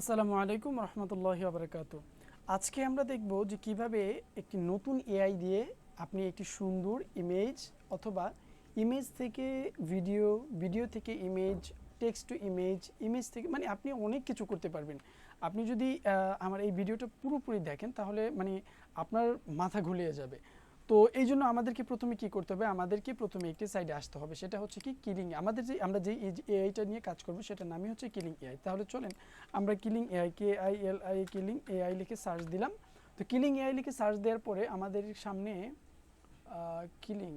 আসসালামু আলাইকুম রহমতুল্লাহ আবরকাত আজকে আমরা দেখব যে কীভাবে একটি নতুন এআই দিয়ে আপনি একটি সুন্দর ইমেজ অথবা ইমেজ থেকে ভিডিও ভিডিও থেকে image text to image image থেকে মানে আপনি অনেক কিছু করতে পারবেন। আপনি যদি আমার এই ভিডিওটা পুরোপুরি দেখেন তাহলে মানে আপনার মাথা ঘুলিয়ে যাবে। তো এই জন্য আমাদেরকে প্রথমে কি করতে হবে? আমাদেরকে প্রথমে একটি সাইডে আসতে হবে। সেটা হচ্ছে কি কিলিং আমাদের যে, আমরা যে এআইটা নিয়ে কাজ করব, সেটার নামই হচ্ছে কিলিং এআই তাহলে চলেন, আমরা Kling AI K I L I Kling AI লিখে সার্চ দিলাম। তো কিলিং এআই লিখে সার্চ দেওয়ার পরে আমাদের সামনে কিলিং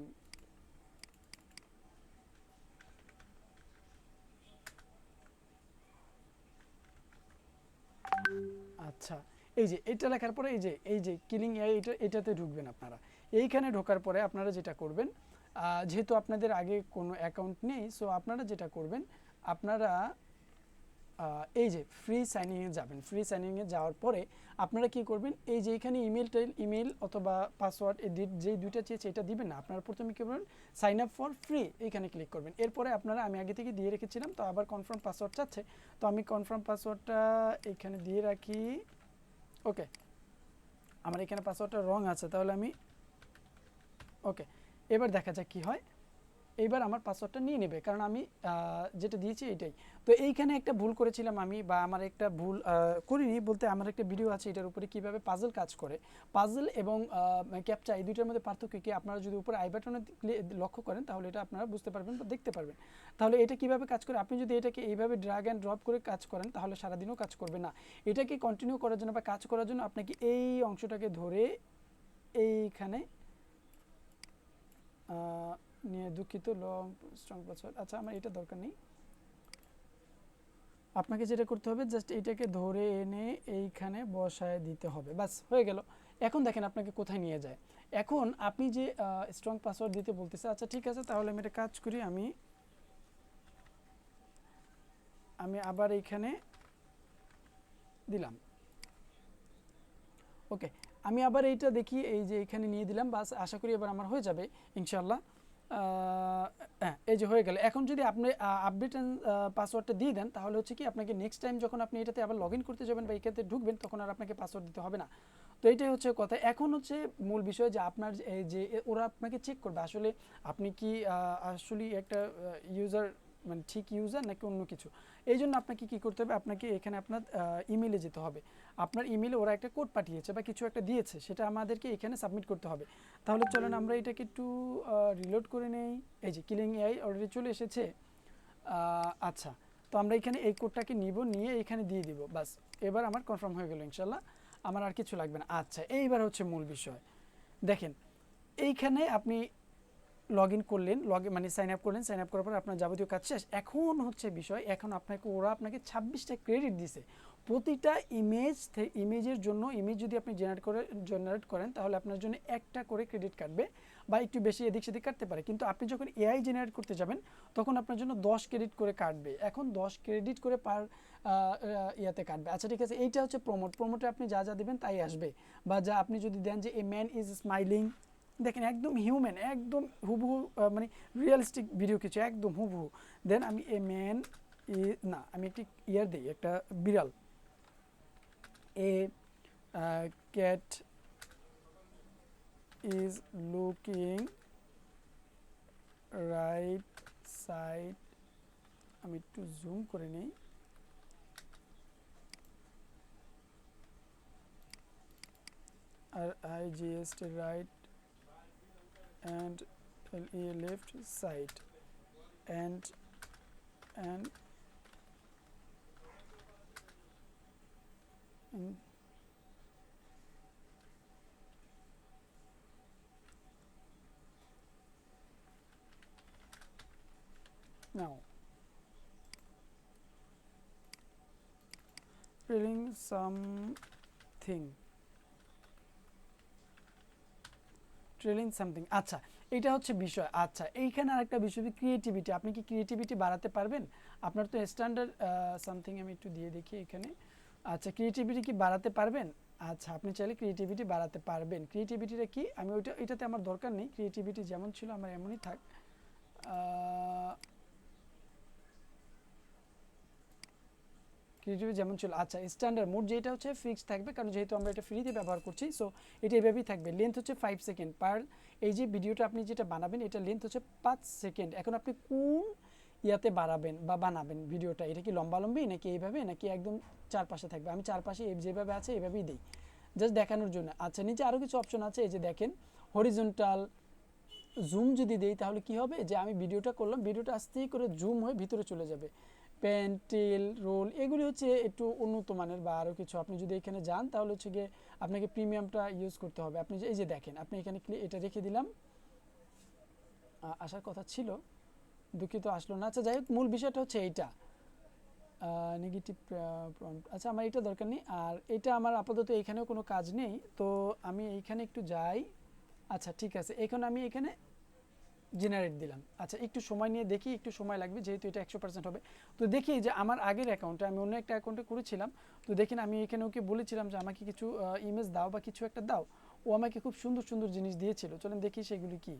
আচ্ছা এই যে, এটা লেখার পরে এই যে এই যে কিলিং এআই এটা, এটাতে ঢুকবেন আপনারা। এইখানে ঢোকার পরে আপনারা যেটা করবেন যেহেতু আপনাদের আগে কোনো অ্যাকাউন্ট নেই সো আপনারা যেটা করবেন, আপনারা এই যে ফ্রি সাইনিংয়ে যাবেন। ফ্রি সাইনিংয়ে যাওয়ার পরে আপনারা কি করবেন, এই যে এখানে ইমেল টাইল ইমেল অথবা পাসওয়ার্ড এই যেই দুইটা চেয়েছে এটা দিবেন না। আপনারা প্রথমে কী করবেন সাইন আপ ফর ফ্রি এখানে ক্লিক করবেন। এরপরে আপনারা, আমি আগে থেকে দিয়ে রেখেছিলাম, তো আবার কনফার্ম পাসওয়ার্ড চাচ্ছে, তো আমি কনফার্ম পাসওয়ার্ডটা এখানে দিয়ে রাখি। ওকে আমার এখানে পাসওয়ার্ডটা রং আছে, তাহলে আমি ওকে এবার দেখা যাক কি হয়। এইবার আমার পাসওয়ার্ডটা নিয়ে নেবে, কারণ আমি যেটা দিয়েছি এটাই। তো এইখানে একটা ভুল করেছিলাম আমি, বা আমার একটা ভুল করিনি বলতে আমার একটা ভিডিও আছে, এটার উপরে কীভাবে পাজল কাজ করে। পাজল এবং ক্যাপচা এই দুইটার মধ্যে পার্থক্য কি? আপনারা যদি উপরে আই বাটনে লক্ষ্য করেন, তাহলে এটা আপনারা বুঝতে পারবেন বা দেখতে পারবেন। তাহলে এটা কীভাবে কাজ করে? আপনি যদি এটাকে এইভাবে ড্রাগ অ্যান্ড ড্রপ করে কাজ করেন, তাহলে সারাদিনও কাজ করবে না। এটাকে কন্টিনিউ করার জন্য বা কাজ করার জন্য আপনাকে এই অংশটাকে ধরে এইখানে নিয়ে দুঃখিত লং স্ট্রং পাসওয়ার্ড আচ্ছা আমার এটা দরকার নেই। আপনাকে যেটা করতে হবে জাস্ট এটাকে ধরে এনে এইখানে বসায় দিতে হবে। বাস হয়ে গেল। এখন দেখেন আপনাকে কোথায় নিয়ে যায়। এখন আপনি যে স্ট্রং পাসওয়ার্ড দিতে বলতেছে আচ্ছা ঠিক আছে, তাহলে আমি এটা কাজ করি, আমি আমি আবার এইখানে দিলাম। ওকে আমি আবার এইটা দেখি, এই যে এখানে নিয়ে দিলাম, বাস আশা করি এবার আমার হয়ে যাবে ইনশাল্লাহ হ্যাঁ এই যে হয়ে গেল। এখন যদি আপনি আপডেট পাসওয়ার্ডটা দিয়ে দেন, তাহলে হচ্ছে কি আপনাকে নেক্সট টাইম যখন আপনি এটাতে আবার লগ করতে যাবেন বা এখানে ঢুকবেন, তখন আর আপনাকে পাসওয়ার্ড দিতে হবে না। তো এইটাই হচ্ছে কথা। এখন হচ্ছে মূল বিষয় যে আপনার যে ওরা আপনাকে চেক করবে, আসলে আপনি কি আসলে একটা ইউজার মানে ঠিক ইউজার নাকি অন্য কিছু? এই জন্য আপনাকে কি করতে হবে? আপনাকে এখানে আপনার ইমেলে যেতে হবে। আপনার ইমেলে ওরা একটা কোড পাঠিয়েছে বা কিছু একটা দিয়েছে, সেটা আমাদেরকে এখানে সাবমিট করতে হবে। তাহলে চলেন আমরা এটাকে একটু রিলোড করে নেই। এই যে কিলিং এআই অলরেডি চলে এসেছে। আচ্ছা তো আমরা এখানে এই কোডটাকে নিব, নিয়ে এখানে দিয়ে দিব। বাস, এবার আমার কনফার্ম হয়ে গেল ইনশাল্লাহ আমার আর কিছু লাগবে না। আচ্ছা এইবার হচ্ছে মূল বিষয়। দেখেন, এইখানে আপনি লগ ইন করলেন লগ মানে সাইন আপ করলেন সাইন আপ করার পর আপনার যাবতীয় কাজ শেষ। এখন হচ্ছে বিষয়, এখন আপনাকে, ওরা আপনাকে ছাব্বিশটা ক্রেডিট দিছে। প্রতিটা ইমেজ ইমেজের জন্য ইমেজ যদি আপনি জেনারেট করে জেনারেট করেন, তাহলে আপনার জন্য একটা করে ক্রেডিট কাটবে বা একটু বেশি এদিক সেদিক কাটতে পারে। কিন্তু আপনি যখন এআই জেনারেট করতে যাবেন, তখন আপনার জন্য দশ ক্রেডিট করে কাটবে। এখন দশ ক্রেডিট করে পার ইয়াতে কাটবে। আচ্ছা ঠিক আছে, এইটা হচ্ছে প্রমোট প্রমোটে আপনি যা যা দেবেন তাই আসবে। বা যা আপনি যদি দেন যে এ ম্যান ইজ স্মাইলিং দেখেন একদম হিউম্যান একদম হুবহু মানে রিয়েলিস্টিক ভিডিও কিছু, একদম হুবহু। দেন আমি এ ম্যান না, আমি একটি ইয়ার দিই, একটা বিড়াল। A cat is looking right side আমি একটু জুম করে নিই। আর I G S T right and LE left side and and and now feeling something. Trailing something আচ্ছা এটা হচ্ছে বিষয়। আচ্ছা এইখানে আরেকটা বিষয় ক্রিয়েটিভিটি আপনি কি ক্রিয়েটিভিটি বাড়াতে পারবেন? আপনার তো স্ট্যান্ডার্ড সামথিং আমি একটু দিয়ে দেখি এখানে। আচ্ছা ক্রিয়েটিভিটি কি বাড়াতে পারবেন? আচ্ছা আপনি চাইলে ক্রিয়েটিভিটি বাড়াতে পারবেন। ক্রিয়েটিভিটিটা কি? আমি ওইটা এটাতে আমার দরকার নেই। ক্রিয়েটিভিটি যেমন ছিল আমার এমনই থাক। আহ, ক্রিয়েটিভ যেমন ছিল। আচ্ছা স্ট্যান্ডার্ড মোড যেটা হচ্ছে ফিক্সড থাকবে কারণ যেহেতু আমরা এটা ফ্রিতে ব্যবহার করছি সো এটা এভাবেই থাকবে। লেন্থ হচ্ছে ফাইভ সেকেন্ড পার এই যে ভিডিওটা আপনি যেটা বানাবেন এটা লেন্থ হচ্ছে পাঁচ সেকেন্ড এখন আপনি কোন ইয়াতে বাড়াবেন বা বানাবেন ভিডিওটা। এটা কি লম্বালম্বি নাকি এইভাবে, নাকি একদম চারপাশে থাকবে? আমি চারপাশে যেভাবে আছে এভাবেই দিই। জাস্ট দেখানোর জন্য। আচ্ছা নিচে আরও কিছু অপশন আছে, এই যে দেখেন হরিজন্টাল জুম যদি দেই, তাহলে কি হবে? যে আমি ভিডিওটা করলাম, ভিডিওটা আস্তেই করে জুম হয়ে ভিতরে চলে যাবে। পেন্টিল রোল এগুলি হচ্ছে একটু উন্নত মানের বা আরও কিছু। আপনি যদি এখানে যান, তাহলে হচ্ছে গিয়ে আপনাকে প্রিমিয়ামটা ইউজ করতে হবে। আপনি এই যে দেখেন, আপনি এখানে এটা রেখে দিলাম। আসার কথা ছিল। দুঃখিত আসলো না। আচ্ছা যাই হোক মূল বিষয়টা হচ্ছে এইটা। নেগেটিভ আচ্ছা আমার এটা দরকার নেই। আর এটা আমার আপাতত এখানেও কোনো কাজ নেই। তো আমি এইখানে একটু যাই। আচ্ছা ঠিক আছে। এখন আমি এখানে জেনারেট দিলাম। আচ্ছা একটু সময় নিয়ে দেখি, একটু সময় লাগবে, যেহেতু এটা একশো পার্সেন্ট হবে। তো দেখি যে আমার আগের অ্যাকাউন্টে আমি অন্য একটা অ্যাকাউন্টে করেছিলাম। তো দেখেন, আমি এখানে ওকে বলেছিলাম যে, আমাকে কিছু ইমেজ দাও বা কিছু একটা দাও। ও আমাকে খুব সুন্দর সুন্দর জিনিস দিয়েছিল। চলেন দেখি সেগুলি কি।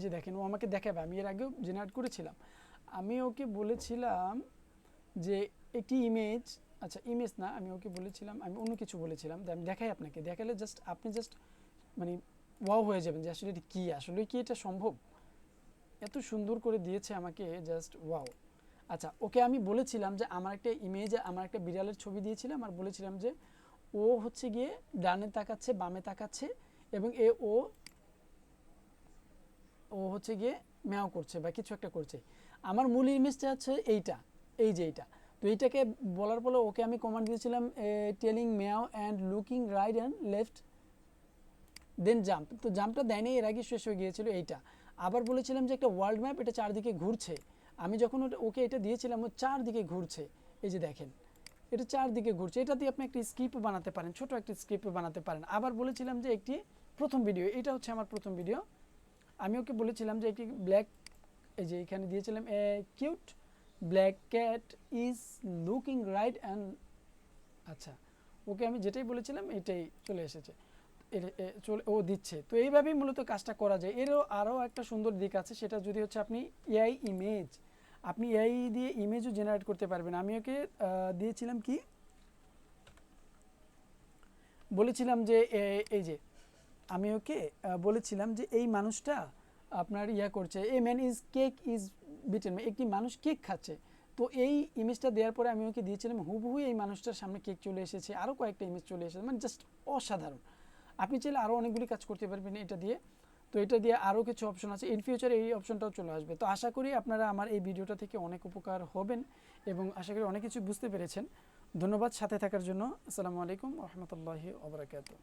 এই যে দেখেন, ও আমাকে দেখাবে, আমি এর আগেও জেনারেট করেছিলাম। আমি ওকে বলেছিলাম যে একটি ইমেজ আচ্ছা ইমেজ না, আমি ওকে বলেছিলাম, আমি অন্য কিছু বলেছিলাম আমি দেখাই আপনাকে। দেখালে জাস্ট আপনি জাস্ট মানে ওয়াও হয়ে যাবেন যে আসলে এটা কী আসলে কি এটা সম্ভব? এত সুন্দর করে দিয়েছে আমাকে জাস্ট ওয়াও আচ্ছা ওকে আমি বলেছিলাম যে আমার একটা ইমেজ আমার একটা বিড়ালের ছবি দিয়েছিলাম আর বলেছিলাম যে ও হচ্ছে গিয়ে ডানে তাকাচ্ছে, বামে তাকাচ্ছে এবং এ ও ও হচ্ছে গিয়ে ম্যাও করছে বা কিছু একটা করছে। আমার মূল ইমেজটা হচ্ছে এইটা, এই যে এইটা। তো এইটাকে বলার পরে ওকে আমি কমান্ড দিয়েছিলাম telling meow and looking right and left then jump তো জাম্পটা দেয়নি, এর আগে শেষ হয়ে গিয়েছিল এইটা। আবার বলেছিলাম যে একটা ওয়ার্ল্ড ম্যাপ এটা চারদিকে ঘুরছে। আমি যখন ওটা- ওকে এটা দিয়েছিলাম, ও চারদিকে ঘুরছে। এই যে দেখেন, এটা চারদিকে ঘুরছে। এটা দিয়ে আপনি একটি স্ক্রিপ্ট বানাতে পারেন, ছোট একটি স্ক্রিপ্ট বানাতে পারেন। আবার বলেছিলাম যে একটি প্রথম ভিডিও এটা হচ্ছে আমার প্রথম ভিডিও আমি ওকে বলেছিলাম যে একটি ব্ল্যাক এই যে এখানে দিয়েছিলাম, a cute black cat is looking right and আচ্ছা ওকে আমি যেটাই বলেছিলাম এটাই চলে এসেছে। চলে, ও দিচ্ছে। তো এইভাবেই মূলত কাজটা করা যায়। এরও আরও একটা সুন্দর দিক আছে, সেটা যদি হচ্ছে আপনি এআই ইমেজ আপনি এআই দিয়ে ইমেজও জেনারেট করতে পারবেন। আমি ওকে দিয়েছিলাম কি? বলেছিলাম যে এই যে আমি ওকে বলেছিলাম যে এই মানুষটা আপনার ইয়া করছে, a man is cake is beaten একটি মানুষ কেক খাচ্ছে। তো এই ইমেজটা দেওয়ার পরে আমি ওকে দিয়েছিলাম, হুবহু এই মানুষটার সামনে কেক চলে এসেছে আরও কয়েকটা ইমেজ চলে এসেছে মানে জাস্ট অসাধারণ। আপনি চাইলে আরও অনেকগুলি কাজ করতে পারবেন এটা দিয়ে। তো এটা দিয়ে আরও কিছু অপশন আছে ইন ফিউচার এই অপশনটাও চলে আসবে। তো আশা করি আপনারা আমার এই ভিডিওটা থেকে অনেক উপকার হবেন এবং আশা করি অনেক কিছু বুঝতে পেরেছেন। ধন্যবাদ সাথে থাকার জন্য। আসসালামু আলাইকুম রহমতুল্লাহি ওবরাকাতু